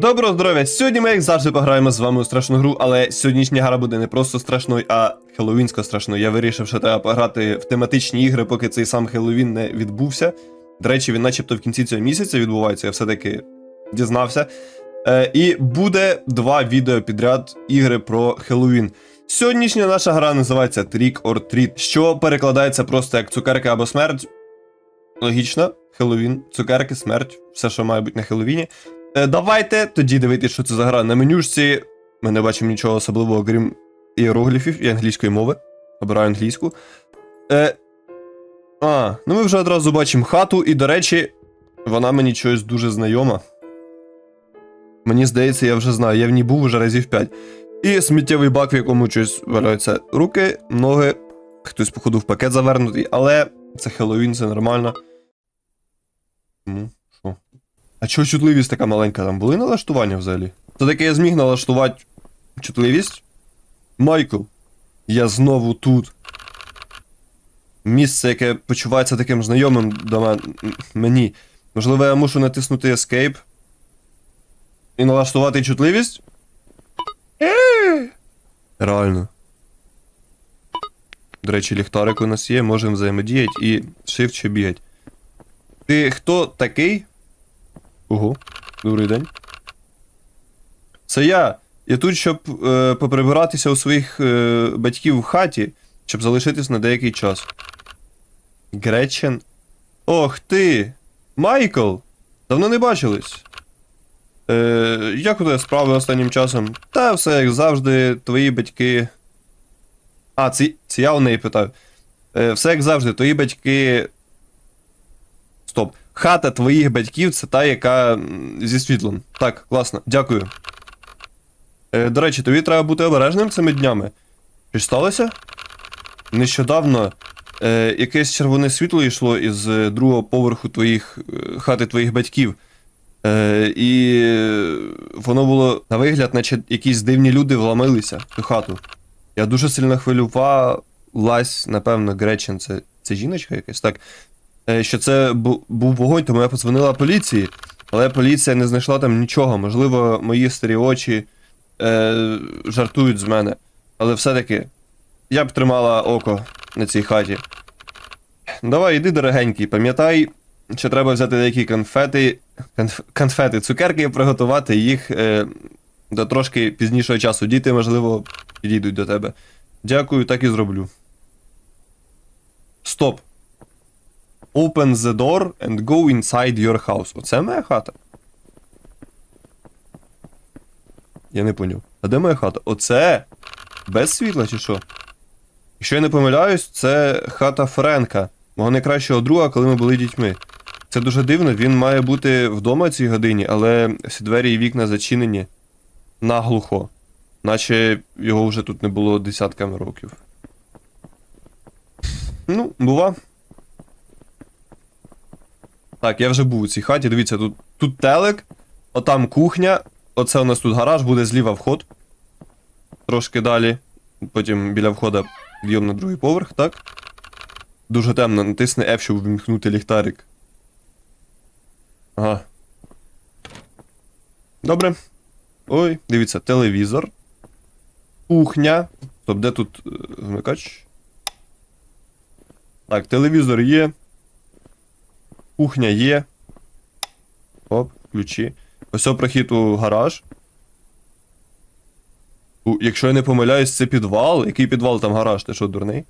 Доброго здоров'я! Сьогодні ми, як завжди, пограємо з вами у страшну гру, але сьогоднішня гра буде не просто страшною, а хеллоуінсько страшною. Я вирішив, що треба пограти в тематичні ігри, поки цей сам Хеллоуін не відбувся. До речі, він начебто в кінці цього місяця відбувається, я все-таки дізнався. Е, і буде два відео підряд ігри про Хеллоуін. Сьогоднішня наша гра називається Trick or Treat, що перекладається просто як цукерка або смерть. Логічно, Хеллоуін, цукерки, смерть, все, що має бути на Хеллоуіні. Е, Давайте тоді дивитися, що це за гра. На менюшці ми не бачимо нічого особливого, крім іерогліфів і англійської мови. Обираю англійську. Е, а, ну ми вже одразу бачимо хату, і, до речі, вона мені чогось дуже знайома. Мені здається, я вже знаю, я в ній був уже разів 5. І сміттєвий бак, в якому щось валяються руки, ноги, хтось, походу, в пакет завернутий, але це Хеллоуін, це нормально. Тому? А чого чутливість така маленька? Там були налаштування взагалі? То таки я зміг налаштувати чутливість? Майкл, я знову тут. Місце, яке почувається таким знайомим до мен... мені. Можливо, я мушу натиснути Escape і налаштувати чутливість? Реально. До речі, ліхтарик у нас є, можемо взаємодіяти і shift ще бігати. Ти хто такий? Ого, добрий день. Це я. Я тут, щоб е, поприбиратися у своїх е, батьків в хаті, щоб залишитись на деякий час. Гречен. Ох ти! Майкл! Давно не бачились. Е, як у тебе справи останнім часом? Та все, як завжди, твої батьки. А, це, це я у неї питаю. Е, все як завжди, твої батьки. Стоп. Хата твоїх батьків це та, яка зі світлом. Так, класно, дякую. Е, до речі, тобі треба бути обережним цими днями. Щось сталося? Нещодавно е, якесь червоне світло йшло із е, другого поверху твоїх е, хати твоїх батьків. Е, і воно було на вигляд, наче якісь дивні люди вломилися в ту хату. Я дуже сильно хвилювалась, напевно, Гречен, це, це жіночка якась, так. Е, що це був вогонь, тому я подзвонила поліції, але поліція не знайшла там нічого. Можливо, мої старі очі е, жартують з мене. Але все-таки я б тримала око на цій хаті. Давай, іди, дорогенький, пам'ятай, що треба взяти деякі конфети, конф, конфети, цукерки і приготувати їх е, до трошки пізнішого часу. Діти, можливо, підійдуть до тебе. Дякую, так і зроблю. Стоп. Open the door and go inside your house. Оце моя хата. Я не поняв. А де моя хата? Оце? Без світла чи що? Якщо я не помиляюсь, це хата Френка, мого найкращого друга, коли ми були дітьми. Це дуже дивно, він має бути вдома цій годині, але всі двері і вікна зачинені наглухо. Наче його вже тут не було десятками років. Ну, бува. Так, я вже був у цій хаті. Дивіться, тут, тут телек, отам кухня, оце у нас тут гараж, буде зліва вход. Трошки далі. Потім біля входа підйом на другий поверх, так? Дуже темно, натисни F, щоб вимкнути ліхтарик. Ага. Добре. Ой, дивіться, телевізор. Кухня. Стоп, де тут е, вмикач? Так, телевізор є. Кухня є. Оп, ключі. Ось прохід у гараж. У, якщо я не помиляюсь, це підвал. Який підвал там гараж? Ти що, дурний?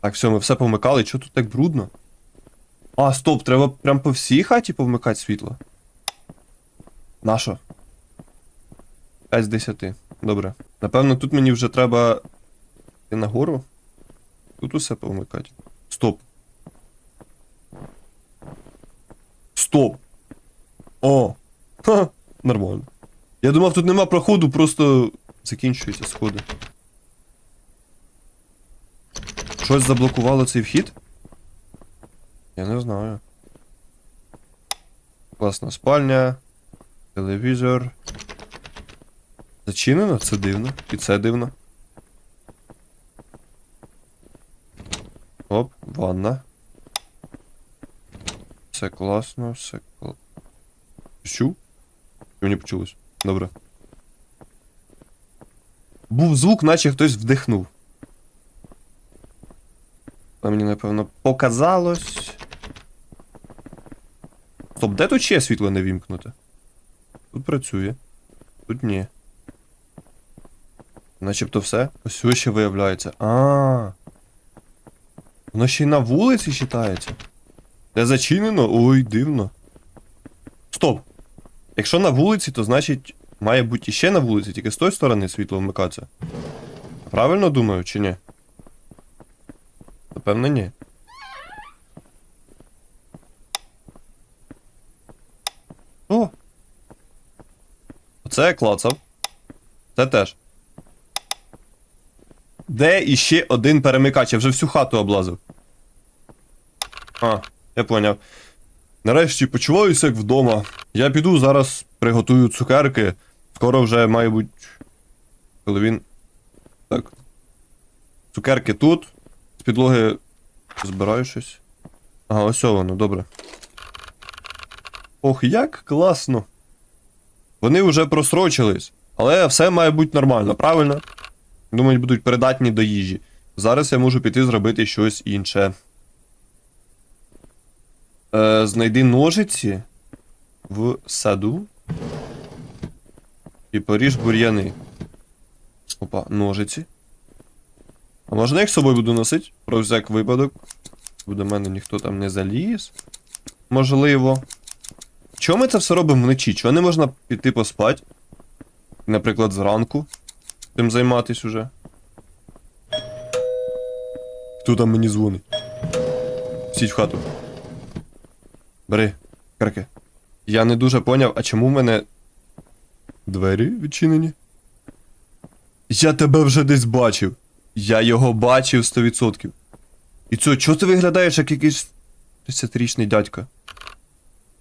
Так, все, ми все повмикали. Чого тут так брудно? А, стоп, треба прям по всій хаті повмикати світло. Нащо? 5 з 10. Добре. Напевно, тут мені вже треба. йти нагору. Тут усе повмикати. Стоп. Стоп. О! Ха, нормально. Я думав, тут нема проходу, просто закінчуються сходи. Щось заблокувало цей вхід? Я не знаю. Класна спальня. Телевізор. Зачинено? Це дивно. І це дивно. Оп, ванна. Все класно, все класно. Чув? Чи мені почулось? Добре. Був звук, наче хтось вдихнув. А мені, напевно, показалось. Стоп, де тут ще світло не вімкнуте? Тут працює. Тут ні. Начебто все. Ось ще виявляється. А. Воно ще й на вулиці читається. Де зачинено? Ой, дивно. Стоп. Якщо на вулиці, то значить має бути іще на вулиці, тільки з тої сторони світло вмикатися. Правильно думаю, чи ні? Напевно, ні. О! Оце я клацав. Це теж. Де іще один перемикач? Я вже всю хату облазив. А, я поняв. Нарешті почуваюся як вдома. Я піду зараз приготую цукерки. Скоро вже, має бути. Коли він. Так. Цукерки тут. З підлоги збираю щось. Ага, ось воно, добре. Ох, як класно. Вони вже просрочились. Але все має бути нормально, правильно? Думаю, будуть придатні до їжі. Зараз я можу піти зробити щось інше. Е, знайди ножиці в саду. І поріж бур'яни. Опа, ножиці. А можна я їх з собою буду носити? Про всяк випадок. Бо до мене ніхто там не заліз. Можливо. Чого ми це все робимо вночі? Чого не можна піти поспати? Наприклад, зранку. Тим займатись уже. Хто там мені дзвонить? Сідь в хату. Бери, карки. Я не дуже поняв, а чому в мене. Двері відчинені? Я тебе вже десь бачив. Я його бачив 100%. І це, чого ти виглядаєш як якийсь 30-річний дядько?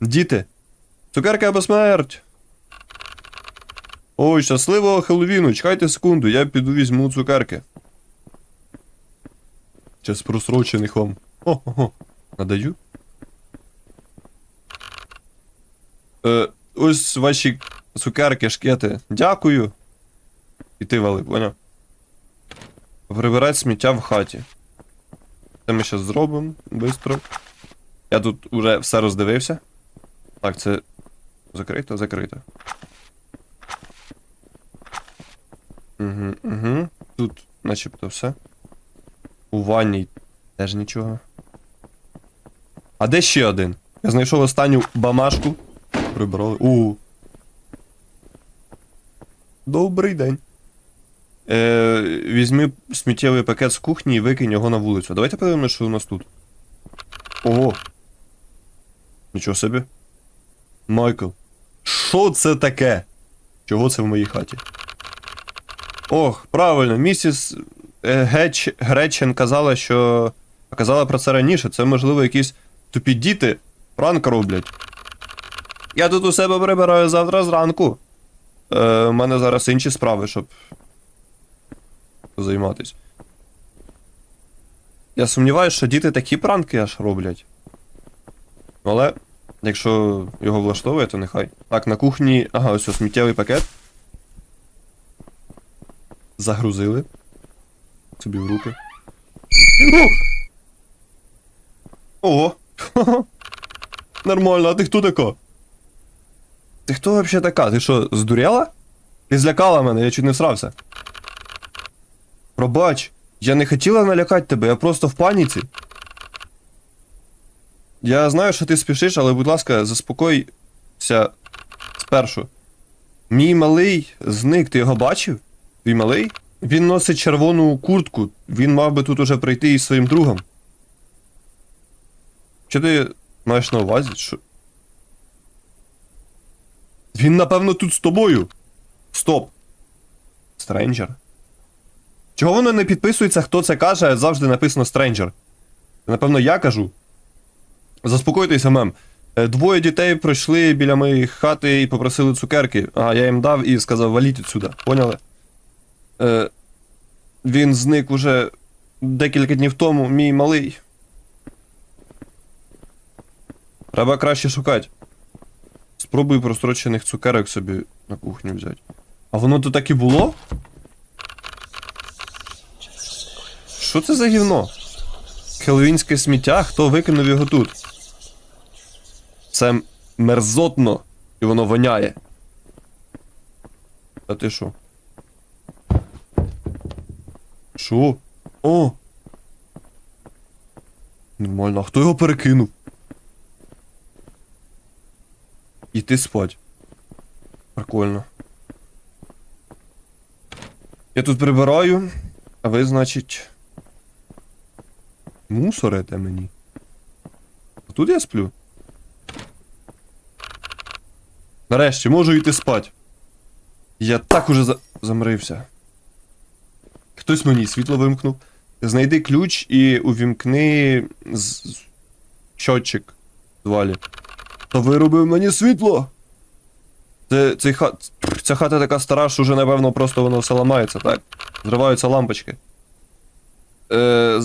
Діти, цукерки або смерть. Ой, щасливого Хеллоуіну, чекайте секунду, я піду візьму цукерки. Час просрочених вам. О-го-го. Надаю. Е, ось ваші цукерки, шкети. Дякую. І ти вали, поняв? Прибирать сміття в хаті. Це ми зараз зробимо швидко. Я тут уже все роздивився. Так, це закрито, закрито. Угу, угу. Тут начебто все. У ванній теж нічого. А де ще один? Я знайшов останню бамашку. Прибрали. У. Добрий день. Е, візьми сміттєвий пакет з кухні і викинь його на вулицю. Давайте подивимося, що у нас тут. Ого. Нічого собі. Майкл. Що це таке? Чого це в моїй хаті? Ох, правильно, місіс е, Геч... Гречен казала, що. Казала про це раніше. Це, можливо, якісь тупі діти пранк роблять. Я тут у себе прибираю завтра зранку. Е, у мене зараз інші справи, щоб займатись. Я сумніваюся, що діти такі пранки аж роблять. Але, якщо його влаштовує, то нехай. Так, на кухні. Ага, ось сміттєвий пакет. Загрузили. Собі в руки. О! Ого! Нормально, а ти хто така? Ти хто вообще така? Ти що, здуріла? Ти злякала мене, я чуть не всрався. Пробач, я не хотіла налякати тебе, я просто в паніці. Я знаю, що ти спішиш, але, будь ласка, заспокойся спершу. Мій малий зник, ти його бачив? Твій малий? Він носить червону куртку. Він мав би тут уже прийти із своїм другом. Що ти маєш на увазі? Що? Він, напевно, тут з тобою. Стоп. Стренджер. Чого воно не підписується, хто це каже, завжди написано Стренджер? Напевно, я кажу. Заспокойтеся, мем. Е, Двоє дітей пройшли біля моєї хати і попросили цукерки. А я їм дав і сказав, валіть відсюди. Поняли? Е, він зник уже декілька днів тому, мій малий. Треба краще шукати. Спробую прострочених цукерок собі на кухню взяти. А воно то так і було? Що це за гівно? Хеллоуінське сміття, хто викинув його тут? Це мерзотно, і воно воняє. А ти що? Що? О! Нормально, а хто його перекинув? Іти спать. Прикольно. Я тут прибираю, а ви, значить. Мусорите мені. А Тут я сплю. Нарешті можу йти спать. Я так уже за... замрився. Хтось мені світло вимкнув. Знайди ключ і увімкни з... з- щотчик в Та виробив мені світло. Це, цей ха... Ця хата така стара, що вже, напевно, просто воно все ламається, так? Зриваються лампочки. Е.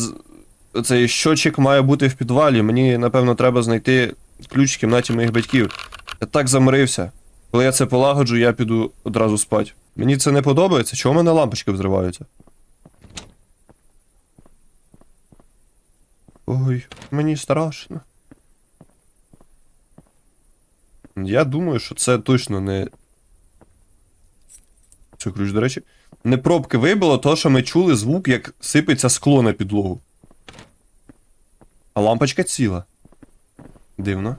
Цей щотчик має бути в підвалі. Мені, напевно, треба знайти ключ в кімнаті моїх батьків. Я так замирився. Коли я це полагоджу, я піду одразу спать. Мені це не подобається. Чого в мене лампочки взриваються? Ой, мені страшно. Я думаю, що це точно не. Це ключ, до речі. Не пробки вибило, то що ми чули звук, як сипеться скло на підлогу. А лампочка ціла. Дивно.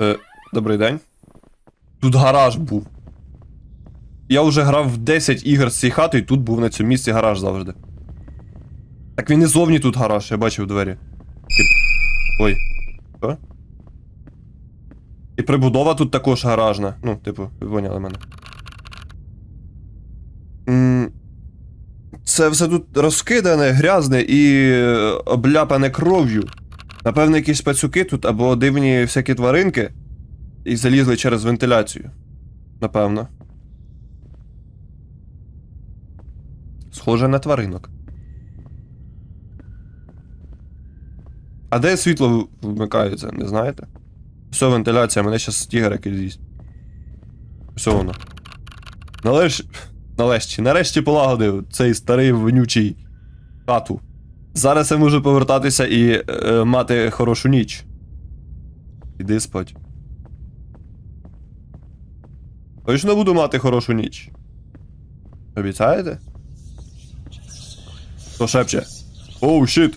Е, добрий день. Тут гараж був. Я вже грав в 10 ігор з цієї хати, і тут був на цьому місці гараж завжди. Так він і зовні тут гараж, я бачив двері. Ой. Що? І прибудова тут також гаражна. Ну, типу, ви поняли мене. Це все тут розкидане, грязне і е, обляпане кров'ю. Напевно, якісь пацюки тут або дивні всякі тваринки. І залізли через вентиляцію. Напевно. Схоже на тваринок. А де світло вмикається, не знаєте? Все, вентиляція, мене тігр якийсь з'їсть. Все воно. Налеш... Нарешті, нарешті полагодив цей старий вонючий хату. Зараз я можу повертатися і е, мати хорошу ніч. Іди спать. Точно буду мати хорошу ніч. Обіцяєте? Хто шепче? Оу, щит!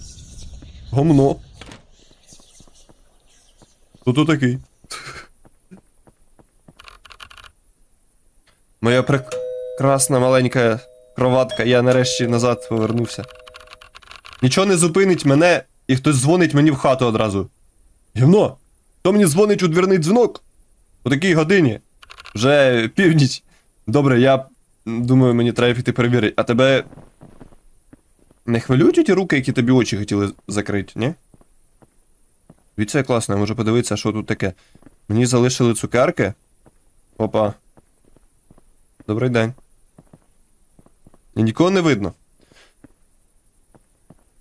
Гомно. Хто то такий? Моя прекрасна маленька кроватка, я нарешті назад повернувся. Нічого не зупинить мене, і хтось дзвонить мені в хату одразу. Гівно! Хто мені дзвонить у двірний дзвінок? У такій годині. Вже північ. Добре, я думаю, мені треба піти перевірити. А тебе. Не хвилюють ті руки, які тобі очі хотіли закрити, ні? Дивіться, як класно, я можу подивитися, що тут таке. Мені залишили цукерки. Опа. Добрий день. І нікого не видно.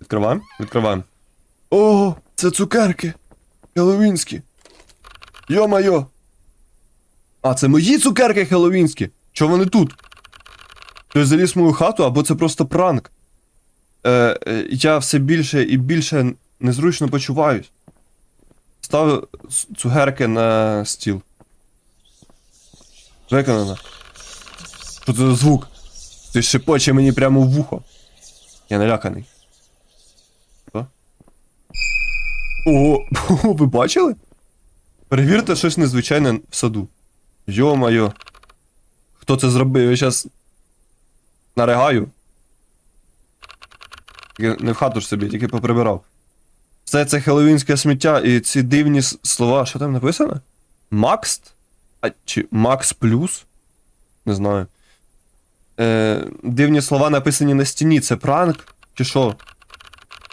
Відкриваємо? Відкриваємо. О, це цукерки! Хеллоуінські. Йо-майо! А, це мої цукерки хеллоуінські! Чого вони тут? Хтось заліз в мою хату, або це просто пранк. Е, е, я все більше і більше незручно почуваюсь. Ставлю ц- цукерки на стіл. Виконано. Що це за звук? Ти шепоче мені прямо в вухо. Я наляканий. Що? О, ви бачили? Перевірте щось незвичайне в саду. Йо-майо. Хто це зробив? Я щас наригаю. Не в хату ж собі, тільки поприбирав. Все це хеллоуінське сміття і ці дивні слова. Що там написано? Макс? А чи Макс Плюс? Не знаю. Е, дивні слова написані на стіні. Це пранк? Чи що?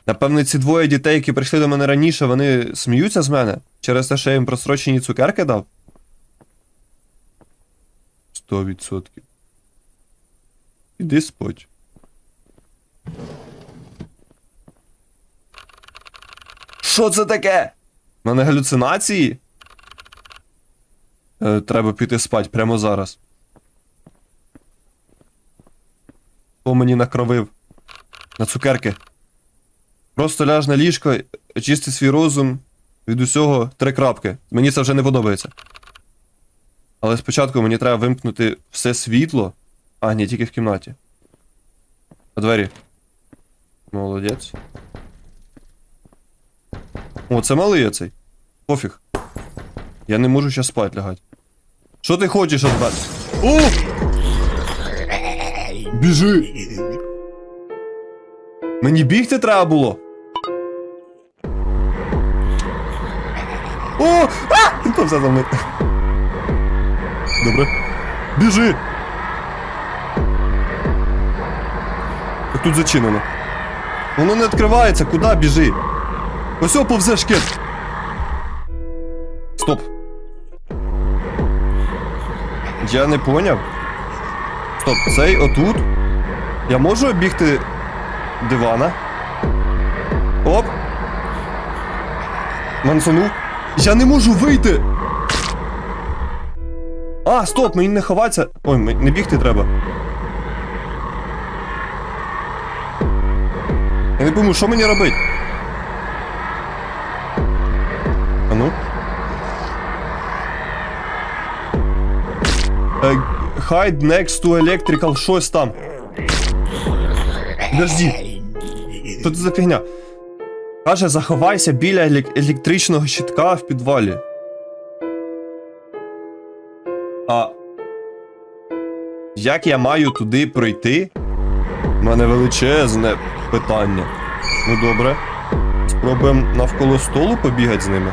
Напевно, ці двоє дітей, які прийшли до мене раніше, вони сміються з мене? Через те, що я їм просрочені цукерки дав? Сто відсотків. Іди спать. Що це таке? У мене галюцинації. Е, треба піти спать прямо зараз. Хто мені накровив? На цукерки. Просто ляж на ліжко, очисти свій розум від усього три крапки. Мені це вже не подобається. Але спочатку мені треба вимкнути все світло. А, ні, тільки в кімнаті. А двері. Молодець. О, це малий оцей. Пофіг. Я не можу зараз спать лягати. Що ти хочеш від мене? О! Біжи! Мені бігти треба було. О! А! То все за мною. Добре. Біжи! Так Тут зачинено. Воно не відкривається, куди біжи? Ось повзе шкет. Стоп. Я не поняв. Стоп, цей отут. Я можу обігти дивана. Оп. Мансонув. Я не можу вийти. А, стоп, мені не ховатися. Ой, не бігти треба. Я не пойму, що мені робити? А ну. Е, Hide next to electrical щось там. Подожди. Що це за фігня? Каже, заховайся біля електричного щитка в підвалі. А. Як я маю туди пройти? У мене величезне питання. Ну добре. Спробуємо навколо столу побігати з ними.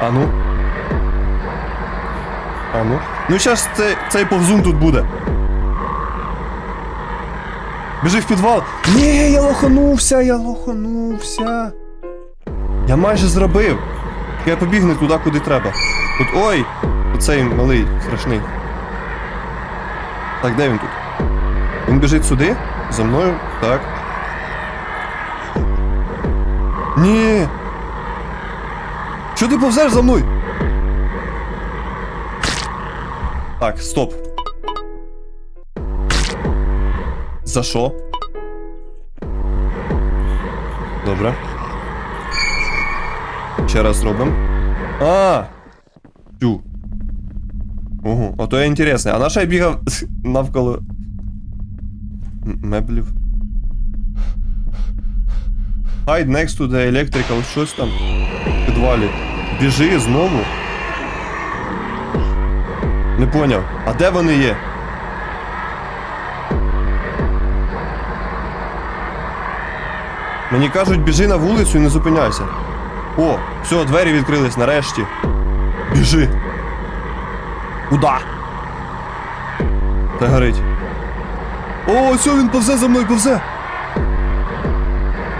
А ну. А ну. Ну зараз цей, цей повзун тут буде. Біжи в підвал. Ні, я лоханувся, я лоханувся. Я майже зробив. Я побіг не туди, куди треба. Тут ой! Оцей малий, страшний. Так, де він тут? Він біжить сюди? За мною? Так. Ні. Що ти повзеш за мною? Так, стоп. За що? Добре. Ще раз робимо. А! Тю. Ого, а то я інтересний. А на що я бігав навколо. меблів? Hide next to the electrical, щось там в підвалі. Біжи знову. Не поняв. А де вони є? Мені кажуть, біжи на вулицю і не зупиняйся. О, все, двері відкрились нарешті. Біжи. Куда? Та горить. О, все, він повзе за мною, повзе.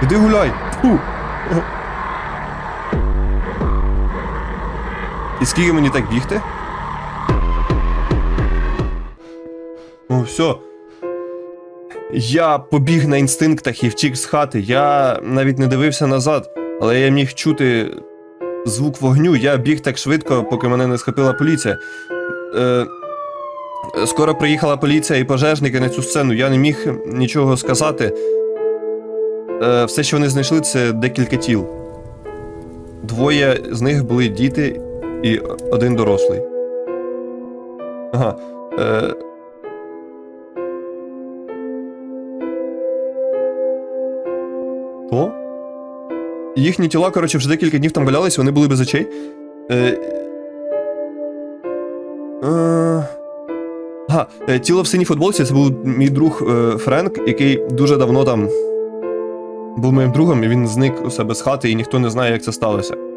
Іди гуляй. Фу. І скільки мені так бігти? О, все. Я побіг на інстинктах і втік з хати. Я навіть не дивився назад, але я міг чути звук вогню. Я біг так швидко, поки мене не схопила поліція. Е, скоро приїхала поліція і пожежники на цю сцену. Я не міг нічого сказати. Е, все, що вони знайшли, це декілька тіл. Двоє з них були діти і один дорослий. Ага. Е, Що? Їхні тіла, коротше, вже декілька днів там валялись, вони були без очей. Е... Е... Ага, е, тіло в синій футболці це був мій друг е, Френк, який дуже давно там був моїм другом, і він зник у себе з хати, і ніхто не знає, як це сталося.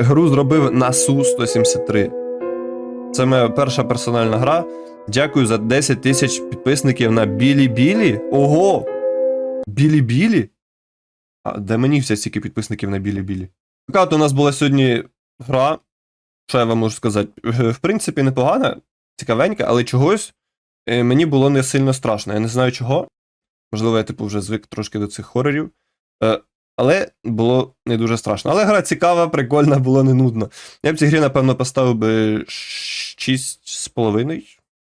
Гру зробив на Су-173. Це моя перша персональна гра. Дякую за 10 тисяч підписників на Білі Білі. Ого! Білі Білі? А де мені все стільки підписників на Білі Білі? Така от у нас була сьогодні гра. Що я вам можу сказати? Е, В принципі, непогана, цікавенька, але чогось е, мені було не сильно страшно. Я не знаю чого. Можливо, я типу вже звик трошки до цих хорорів. Але було не дуже страшно. Але гра цікава, прикольна, було не нудно. Я б цій грі, напевно, поставив би 6,5.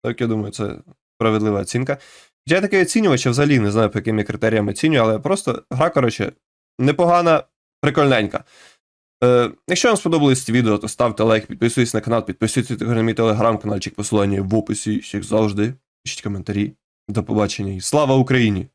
Так, я думаю, це справедлива оцінка. Я такий оцінювач, взагалі не знаю, по яким я критеріям оцінюю, але просто гра, коротше, непогана, прикольненька. Е, якщо вам сподобалось це відео, то ставте лайк, підписуйтесь на канал, підписуйтесь на мій телеграм-каналчик, посилання в описі, як завжди. Пишіть коментарі. До побачення і слава Україні!